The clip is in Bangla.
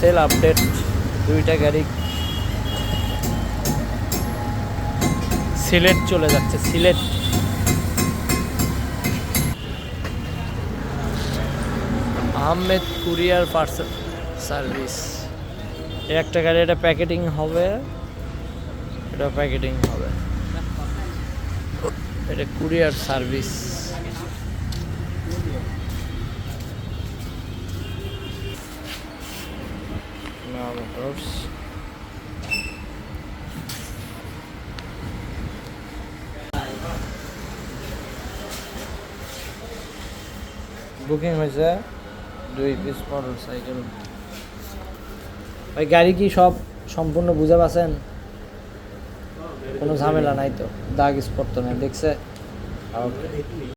সেল আপডেট দুইটা গাড়ি সিলেট চলে যাচ্ছে, Sylhet. Ahmed courier parcel service. একটা গাড়ি, এটা প্যাকেটিং হবে। এটা প্যাকেটিং হবে। এটা কুরিয়ার সার্ভিস। মোটরস বুকিং হয়েছে দুই পিস মোটর সাইকেল ভাই, গাড়ি কি সব সম্পূর্ণ বুঝে পাচ্ছেন? কোনো ঝামেলা নাই তো। দাগ স্পট তো নেই, দেখছে?